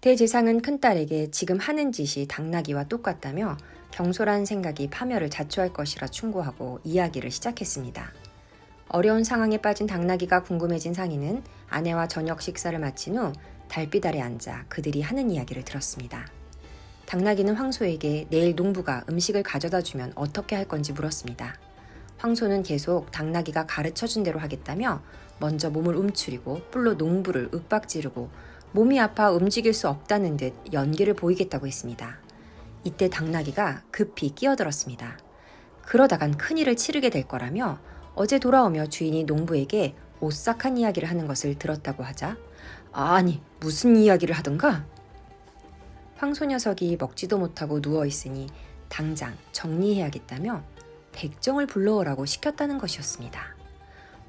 대재상은 큰딸에게 지금 하는 짓이 당나귀와 똑같다며 경솔한 생각이 파멸을 자초할 것이라 충고하고 이야기를 시작했습니다. 어려운 상황에 빠진 당나귀가 궁금해진 상인은 아내와 저녁 식사를 마친 후 달빛 아래 앉아 그들이 하는 이야기를 들었습니다. 당나귀는 황소에게 내일 농부가 음식을 가져다 주면 어떻게 할 건지 물었습니다. 황소는 계속 당나귀가 가르쳐 준 대로 하겠다며 먼저 몸을 움츠리고 뿔로 농부를 윽박지르고 몸이 아파 움직일 수 없다는 듯 연기를 보이겠다고 했습니다. 이때 당나귀가 급히 끼어들었습니다. 그러다간 큰일을 치르게 될 거라며 어제 돌아오며 주인이 농부에게 오싹한 이야기를 하는 것을 들었다고 하자 아니 무슨 이야기를 하던가? 황소 녀석이 먹지도 못하고 누워 있으니 당장 정리해야겠다며 백정을 불러오라고 시켰다는 것이었습니다.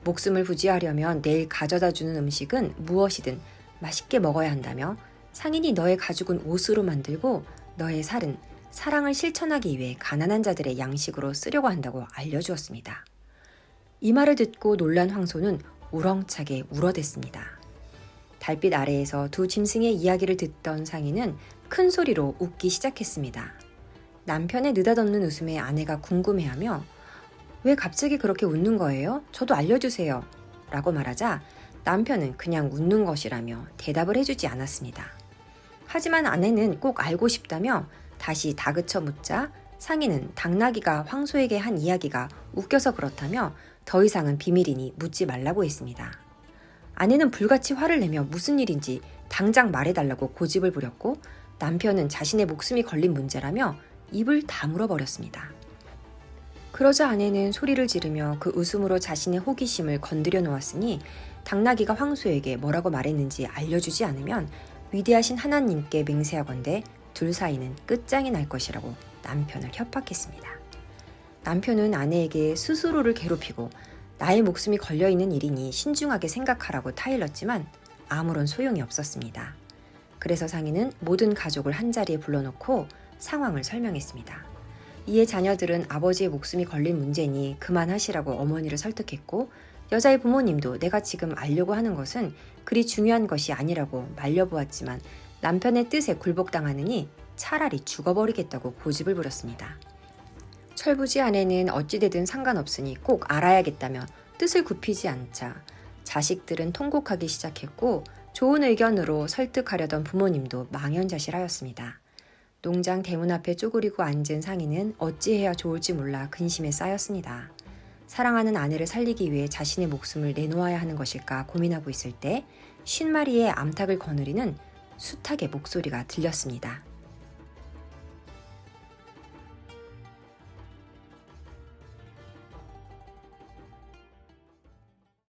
목숨을 부지하려면 내일 가져다 주는 음식은 무엇이든 맛있게 먹어야 한다며 상인이 너의 가죽은 옷으로 만들고 너의 살은 사랑을 실천하기 위해 가난한 자들의 양식으로 쓰려고 한다고 알려주었습니다. 이 말을 듣고 놀란 황소는 우렁차게 울어댔습니다. 달빛 아래에서 두 짐승의 이야기를 듣던 상인은 큰 소리로 웃기 시작했습니다. 남편의 느닷없는 웃음에 아내가 궁금해하며 왜 갑자기 그렇게 웃는 거예요? 저도 알려주세요. 라고 말하자 남편은 그냥 웃는 것이라며 대답을 해주지 않았습니다. 하지만 아내는 꼭 알고 싶다며 다시 다그쳐 묻자 상인은 당나귀가 황소에게 한 이야기가 웃겨서 그렇다며 더 이상은 비밀이니 묻지 말라고 했습니다. 아내는 불같이 화를 내며 무슨 일인지 당장 말해달라고 고집을 부렸고 남편은 자신의 목숨이 걸린 문제라며 입을 다물어 버렸습니다. 그러자 아내는 소리를 지르며 그 웃음으로 자신의 호기심을 건드려 놓았으니 당나귀가 황소에게 뭐라고 말했는지 알려주지 않으면 위대하신 하나님께 맹세하건대 둘 사이는 끝장이 날 것이라고 남편을 협박했습니다. 남편은 아내에게 스스로를 괴롭히고 나의 목숨이 걸려 있는 일이니 신중하게 생각하라고 타일렀지만 아무런 소용이 없었습니다. 그래서 상인은 모든 가족을 한자리에 불러놓고 상황을 설명했습니다. 이에 자녀들은 아버지의 목숨이 걸린 문제니 그만하시라고 어머니를 설득했고 여자의 부모님도 내가 지금 알려고 하는 것은 그리 중요한 것이 아니라고 말려보았지만 남편의 뜻에 굴복당하느니 차라리 죽어버리겠다고 고집을 부렸습니다. 철부지 아내는 어찌되든 상관없으니 꼭 알아야겠다며 뜻을 굽히지 않자 자식들은 통곡하기 시작했고 좋은 의견으로 설득하려던 부모님도 망연자실하였습니다. 농장 대문 앞에 쪼그리고 앉은 상인은 어찌해야 좋을지 몰라 근심에 쌓였습니다. 사랑하는 아내를 살리기 위해 자신의 목숨을 내놓아야 하는 것일까 고민하고 있을 때 쉰마리의 암탉을 거느리는 숱하게 목소리가 들렸습니다.